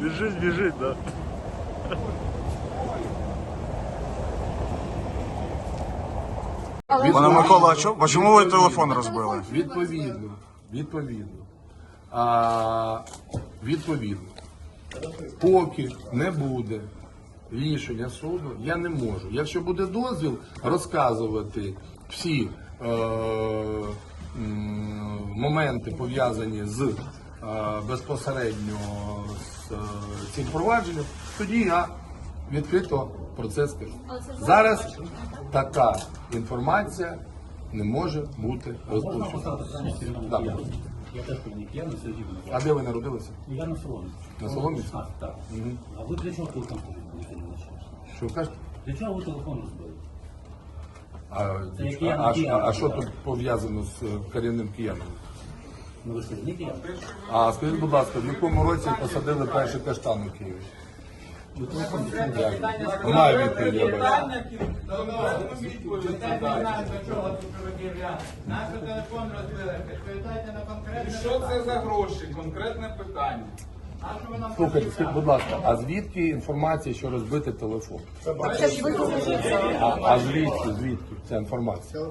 Біжить, біжить, да. Пане Микола, а чо- а чому ви телефон розбили? Відповідно, відповідно. А, відповідно. Поки не буде рішення суду, я не можу. Якщо буде дозвіл розказувати всі е, м, моменти пов'язані з е, безпосередньо з цим провадженням, тоді я відкрито про це скажу. Зараз така інформація не може бути розповсюджена. Да. Я теж певник, я на сьогодні. А де ви народилися? Я на Соломі. На Соломіці? А, так. А ви для чого телефон розбили? Що ви кажете? Для чого ви телефон розбили? А, Це як а, я а, киян. а що тут пов'язано з е, корінним кияном? Ну ви скажіть, я? А скажіть, будь ласка, в якому році посадили перший каштан у Києві? Знаю відповідь, відповіді. я бачу. Наш телефон розбили. Відповідайте на конкретне. Що це за гроші? Конкретне питання. Слухайте, скажіть, будь ласка, а звідки інформація, що розбитий телефон? А, а звідки, звідки ця інформація?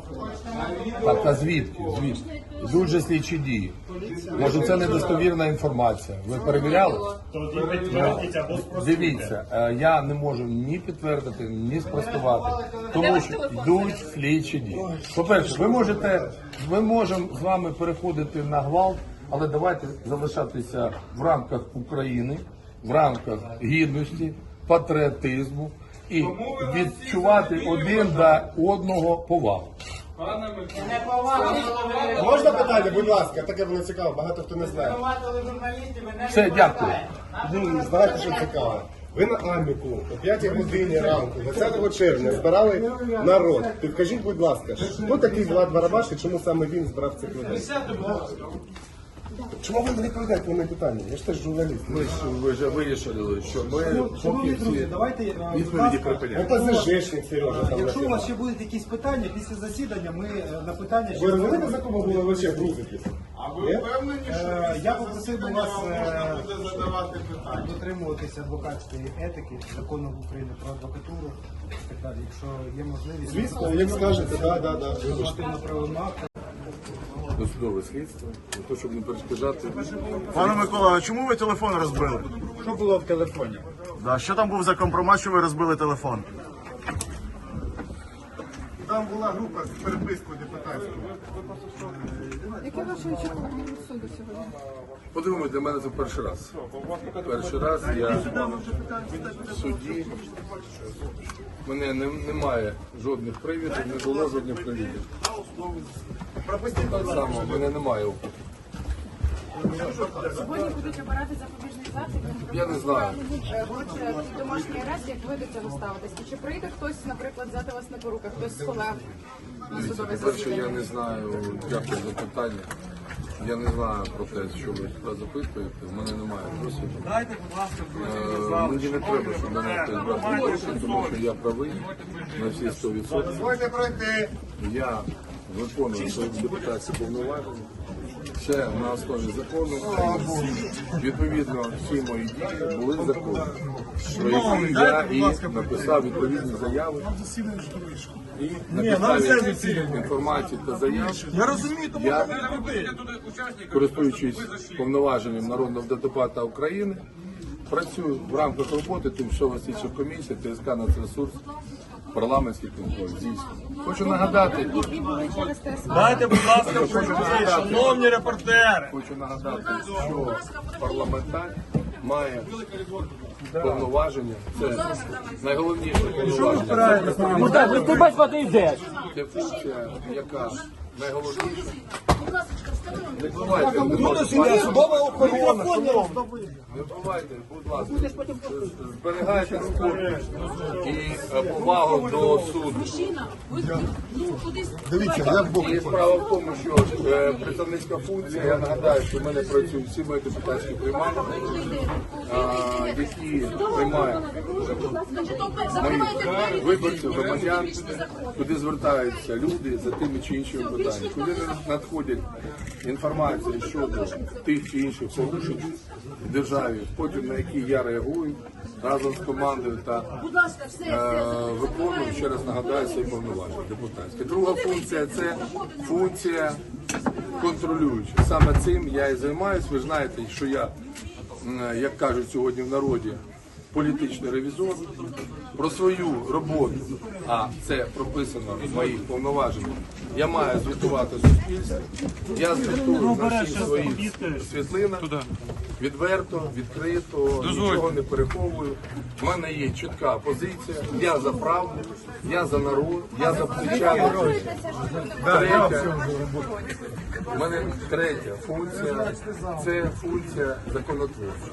Так, а звідки? Звідки? Йдуть же слідчі дії. Може, це недостовірна інформація. Ви перевіряли? Дивіться, е, я не можу ні підтвердити, ні спростувати, тому що йдуть слідчі дії. По-перше, ви можете, ми можемо з вами переходити на гвалт, але давайте залишатися в рамках України, в рамках гідності, патріотизму і відчувати один до одного повагу. Можна питання, будь ласка, таке воно цікаво, багато хто не знає. Все, дякую. Ну, знаєте, що цікаво? Ви на Аміку о 5 годині ранку, 20 червня, збирали народ. Підкажіть, будь ласка, хто такий Влад Барабаш і чому саме він збирав цих людей? Чому ви не відповідаєте на моє питання? Я ж теж журналіст. Ми ж ви вже вирішили, що ми Шановні друзі, давайте е, будь відповіді ласка, припиняємо. ОПЗЖшник Сережа там. Якщо у вас ще будуть якісь питання після засідання, ми е, на питання ще Ви розумієте, за кого було вообще грузитись? а ви впевнені, що Е, я попросив би вас можна е, буде задавати питання? дотримуватися адвокатської етики, закону України про адвокатуру і так далі. Якщо є можливість, Звісно, як скажете, да, да, да. вибачте. на правовим актом. Досудове слідство, для того, щоб не перешкоджати. Пане Микола, а чому ви телефон розбили? Що було в телефоні? Да, що там був за компромат, що ви розбили телефон? Там була група з перепискою депутатською. Яке ваше очікування від суду сьогодні? Подивимось, для мене це перший раз. Перший раз я в суді. Мене не, немає жодних привідів, не було жодних привідів. Так само, мене немає опиту. Сьогодні будуть обирати запобіжний захід. Я не знаю. Будуть домашній арешт, як ви до цього ставитесь. І чи прийде хтось, наприклад, взяти вас на поруки, хтось з колег на судове Перше, я не знаю, дякую за питання. Я не знаю про те, що ви туди запитуєте. В мене немає досвіду. Дайте, будь ласка, Е, Мені не треба, щоб мене хтось брав тому що я правий на всі 100%. Дозвольте пройти. Я виконую свої депутатські повноваження. Це на основі закону. Відповідно, всі мої дії були законні. Про які я і написав відповідні заяви. І на підставі інформації та заяв Я розумію, тому я, користуючись повноваженням народного депутата України, працюю в рамках роботи тимчасова слідча комісія, ТСК «Нацресурс», парламентський контроль. Дійсно. Хочу нагадати. Дайте, будь ласка, хочу шановні репортери. хочу нагадати, що парламентар має повноваження. Це найголовніше повноваження. Ну так, ви бачиш, куди йдеш. Це функція, яка найголовніша. Не бувайте, не бувайте. Судова охорона. Не бувайте, будь ласка, зберігайте спокій і е, повагу до суду. Дивіться, я в бок. І справа в тому, що е, представницька функція, я нагадаю, що в мене працюють всі мої депутатські приймання, які приймають. моїх виборців, громадян, куди звертаються люди за тими чи іншими питаннями, куди надходять інформація щодо тих чи інших порушень в державі, потім на які я реагую разом з командою та е, виконую, ще раз нагадаю, свої повноваження депутатські. Друга функція це функція контролююча. Саме цим я і займаюсь. Ви знаєте, що я, як кажуть сьогодні в народі, політичний ревізор. Про свою роботу, а це прописано в моїх повноваженнях, я маю звітувати суспільству. Я звітую на всіх своїх світлинах, відверто, відкрито, нічого не переховую. У мене є чітка позиція. Я за правду, я за народ, я за плечами. Третя, у мене третя функція це функція законотворча.